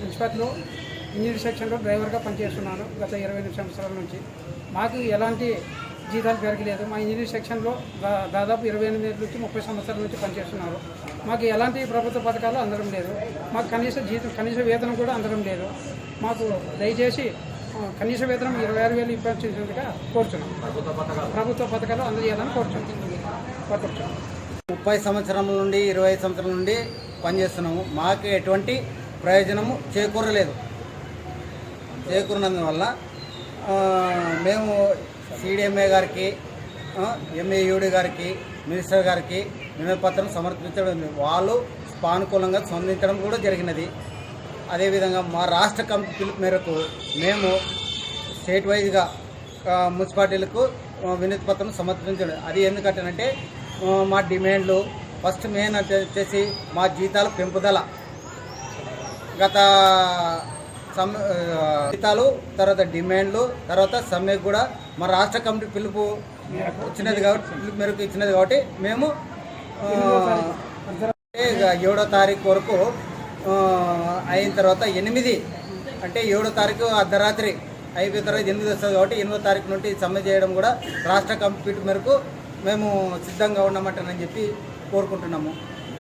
మున్సిపాలిటీలో ఇంజనీర్ సెక్షన్లో డ్రైవర్గా పనిచేస్తున్నాను గత ఇరవై ఎనిమిది సంవత్సరాల నుంచి. మాకు ఎలాంటి జీతాలు పెరగలేదు. మా ఇంజనీర్ సెక్షన్లో దాదాపు ఇరవై ఎనిమిది నుంచి ముప్పై సంవత్సరాల నుంచి పనిచేస్తున్నారు. మాకు ఎలాంటి ప్రభుత్వ పథకాలు అందడం లేదు. మాకు కనీస జీతం కనీస వేతనం కూడా అందడం లేదు. మాకు దయచేసి కనీస వేతనం ఇరవై ఆరు వేలు ఇవ్వాల్సిందిగా కోరుచున్నాం. ప్రభుత్వ పథకాలు అందజేయాలని కోరుచున్నాం. ముప్పై సంవత్సరాల నుండి ఇరవై సంవత్సరం సంవత్సరాల నుండి పనిచేస్తున్నాము. మాకు ఎటువంటి ప్రయోజనము చేకూరలేదు. చేకూరినందువల్ల వల్ల మేము సిడిఎంఏ గారికి ఎంఏయుడి గారికి మినిస్టర్ గారికి వినపత్రం సమర్పించడం వాళ్ళు సానుకూలంగా స్పందించడం కూడా జరిగినది. అదేవిధంగా మా రాష్ట్ర కమిటీ పిలుపు మేరకు మేము స్టేట్ వైజ్గా మున్సిపాలిటీలకు వినతి పత్రం సమర్పించడం. అది ఎందుకంటేనంటే మా డిమాండ్లు ఫస్ట్ మెయిన్ వచ్చేసి మా జీతాల పెంపుదల. గత సమ్ జీతాలు తర్వాత డిమాండ్లు తర్వాత సమ్మె కూడా మా రాష్ట్ర కమిటీ పిలుపు ఇచ్చినది కాబట్టి పిలుపు మేరకు ఇచ్చినది కాబట్టి మేము ఏడో తారీఖు వరకు అయిన తర్వాత ఎనిమిది అంటే ఏడో తారీఖు అర్ధరాత్రి అయిపోయిన తర్వాత ఎనిమిది వస్తుంది కాబట్టి ఎనిమిదో తారీఖు నుండి సమ్మె చేయడం కూడా రాష్ట్ర కమిటీ మేరకు మేము సిద్ధంగా ఉన్నామంటానని చెప్పి కోరుకుంటున్నాము.